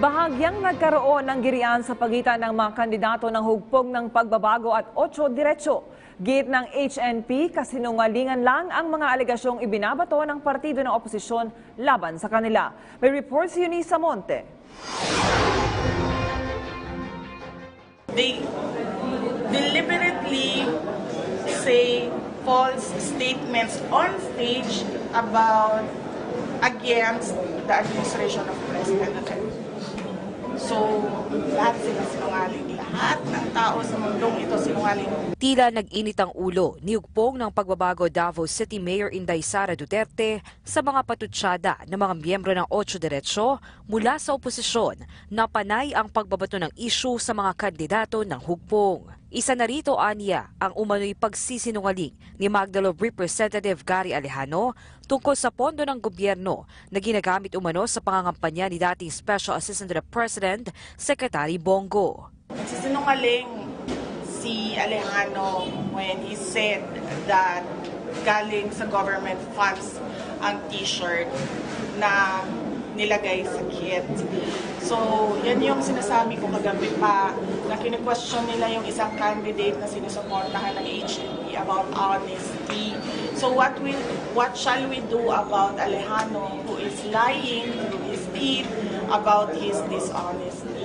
Bahagyang nagkaroon ng girian sa pagitan ng mga kandidato ng hugpong ng pagbabago at Ocho Diretso. Git ng HNP, kasinungalingan lang ang mga alegasyong ibinabato ng partido ng oposisyon laban sa kanila. May report si Eunice Monte. they deliberately say false statements on stage about against the administration of President Duterte. So, lahat sila sinungaling. Lahat ng tao sa mundong ito sinungaling. Tila nag-init ang ulo ni Ugpong ng pagbabago Davao City Mayor Inday Sara Duterte sa mga patutsada ng mga miyembro ng Ocho Diretso mula sa oposisyon na panay ang pagbabato ng isyu sa mga kandidato ng hugpong. Isa na rito, Anya, ang umano'y pagsisinungaling ni Magdalo Representative Gary Alejano tungkol sa pondo ng gobyerno na ginagamit umano sa pangangampanya ni dating Special Assistant to the President, Secretary Bongo. Nagsisinungaling si Alejandro when he said that galing sa government funds ang t-shirt na nilagay sa kit. So, yan yung sinasabi ko kagabi pa na kine-question nila yung isang candidate na sinusuportahan ng HNP about honesty. So, what will what shall we do about Alejandro who is lying through his teeth about his dishonesty?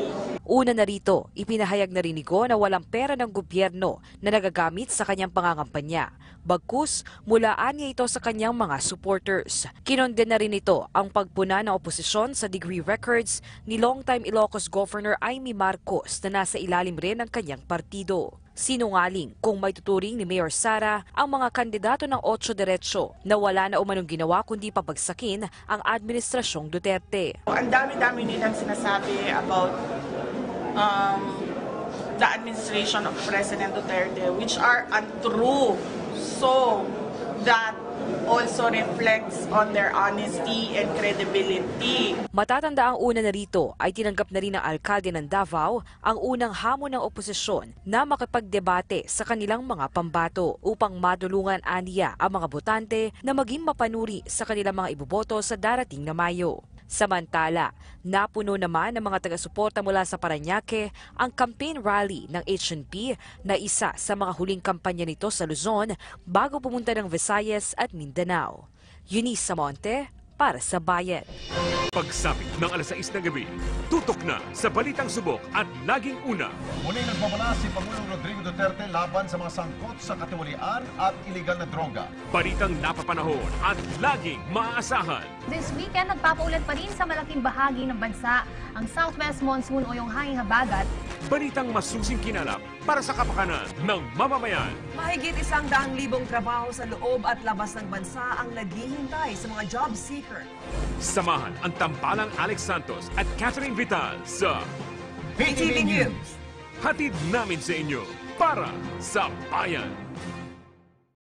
Una na rito, ipinahayag na rin ni Go na walang pera ng gobyerno na nagagamit sa kanyang pangangampanya. Bagkus, mulaan niya ito sa kanyang mga supporters. Kinonde na rin ito ang pagpuna ng oposisyon sa degree records ni longtime Ilocos Governor Amy Marcos na nasa ilalim rin ng kanyang partido. Sinungaling kung may tuturing ni Mayor Sara ang mga kandidato ng Ocho Diretso na wala na umanong ginawa kundi pabagsakin ang administrasyong Duterte. Ang dami-dami nilang sinasabi about um, the administration of President Duterte, which are untrue. So, that also reflects on their honesty and credibility. Matatanda ang una na rito ay tinanggap na rin ng alkalde ng Davao ang unang hamon ng oposisyon na makipagdebate sa kanilang mga pambato upang madulungan aniya ang mga botante na maging mapanuri sa kanilang mga iboboto sa darating na Mayo. Samantala, napuno naman ng mga taga-suporta mula sa Paranaque ang campaign rally ng HNP na isa sa mga huling kampanya nito sa Luzon bago pumunta ng Visayas at Mindanao. Eunice Samonte para sa Bayan. Pagsapit ng alas 6 ng gabi, tutok na sa Balitang Subok at Laging Una. Muli nagmamala si Pangulong Rodrigo Duterte laban sa mga sangkot sa katiwalian at iligal na droga. Balitang napapanahon at laging maaasahan. This weekend, nagpapaulan pa rin sa malaking bahagi ng bansa ang southwest monsoon o yung hanging habagat. Balitang masusing kinalap para sa kapakanan ng mamamayan. Mahigit isang daang libong trabaho sa loob at labas ng bansa ang naghihintay sa mga job seeker. Samahan ang tampalang Alex Santos at Catherine Vital sa PTV News. Hatid namin sa inyo para sa bayan.